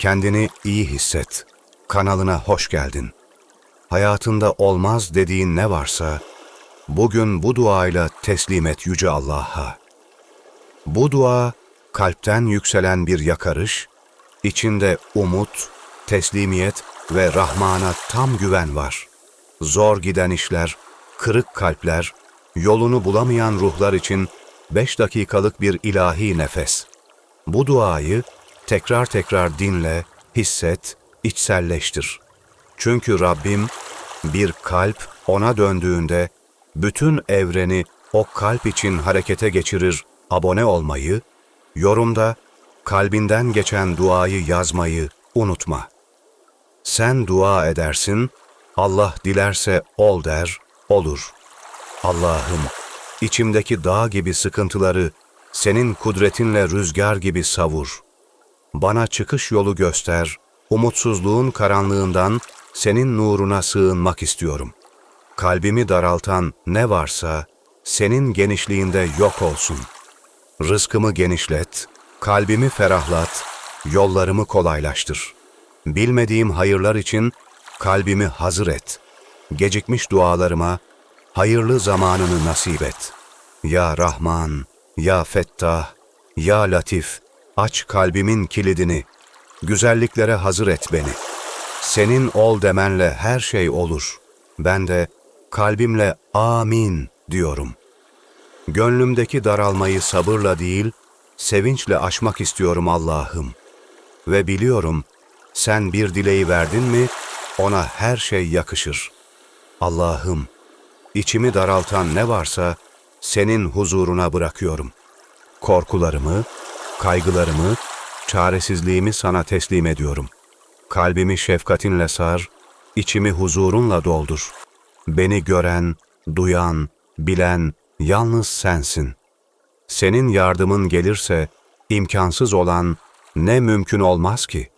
Kendini iyi hisset. Kanalına hoş geldin. Hayatında olmaz dediğin ne varsa bugün bu duayla teslim et yüce Allah'a. Bu dua kalpten yükselen bir yakarış, içinde umut, teslimiyet ve Rahman'a tam güven var. Zor giden işler, kırık kalpler, yolunu bulamayan ruhlar için beş dakikalık bir ilahi nefes. Bu duayı tekrar tekrar dinle, hisset, içselleştir. Çünkü Rabbim bir kalp ona döndüğünde bütün evreni o kalp için harekete geçirir. Abone olmayı, yorumda kalbinden geçen duayı yazmayı unutma. Sen dua edersin, Allah dilerse ol der, olur. Allah'ım, içimdeki dağ gibi sıkıntıları senin kudretinle rüzgar gibi savur. Bana çıkış yolu göster, umutsuzluğun karanlığından senin nuruna sığınmak istiyorum. Kalbimi daraltan ne varsa senin genişliğinde yok olsun. Rızkımı genişlet, kalbimi ferahlat, yollarımı kolaylaştır. Bilmediğim hayırlar için kalbimi hazır et. Gecikmiş dualarıma hayırlı zamanını nasip et. Ya Rahman, Ya Fettah, Ya Latif, aç kalbimin kilidini, güzelliklere hazır et beni. Senin ol demenle her şey olur. Ben de kalbimle amin diyorum. Gönlümdeki daralmayı sabırla değil, sevinçle aşmak istiyorum Allah'ım. Ve biliyorum, sen bir dileği verdin mi, ona her şey yakışır. Allah'ım, içimi daraltan ne varsa senin huzuruna bırakıyorum. Korkularımı, kaygılarımı, çaresizliğimi sana teslim ediyorum. Kalbimi şefkatinle sar, içimi huzurunla doldur. Beni gören, duyan, bilen yalnız sensin. Senin yardımın gelirse imkansız olan ne mümkün olmaz ki?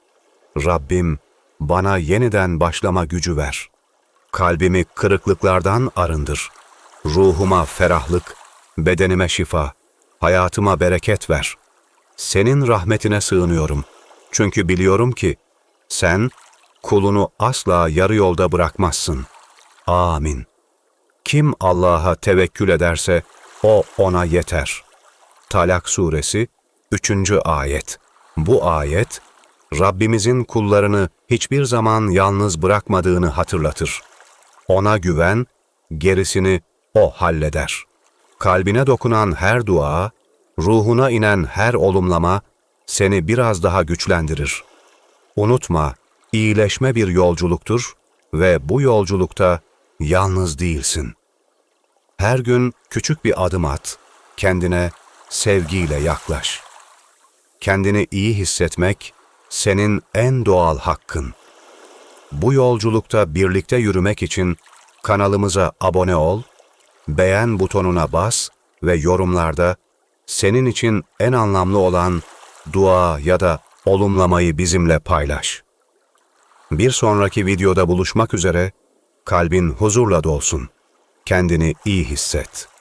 Rabbim bana yeniden başlama gücü ver. Kalbimi kırıklıklardan arındır. Ruhuma ferahlık, bedenime şifa, hayatıma bereket ver. Senin rahmetine sığınıyorum. Çünkü biliyorum ki sen kulunu asla yarı yolda bırakmazsın. Amin. Kim Allah'a tevekkül ederse o ona yeter. Talak suresi 3. ayet. Bu ayet Rabbimizin kullarını hiçbir zaman yalnız bırakmadığını hatırlatır. Ona güven, gerisini o halleder. Kalbine dokunan her dua, ruhuna inen her olumlama seni biraz daha güçlendirir. Unutma, iyileşme bir yolculuktur ve bu yolculukta yalnız değilsin. Her gün küçük bir adım at, kendine sevgiyle yaklaş. Kendini iyi hissetmek senin en doğal hakkın. Bu yolculukta birlikte yürümek için kanalımıza abone ol, beğen butonuna bas ve yorumlarda senin için en anlamlı olan dua ya da olumlamayı bizimle paylaş. Bir sonraki videoda buluşmak üzere kalbin huzurla dolsun. Kendini iyi hisset.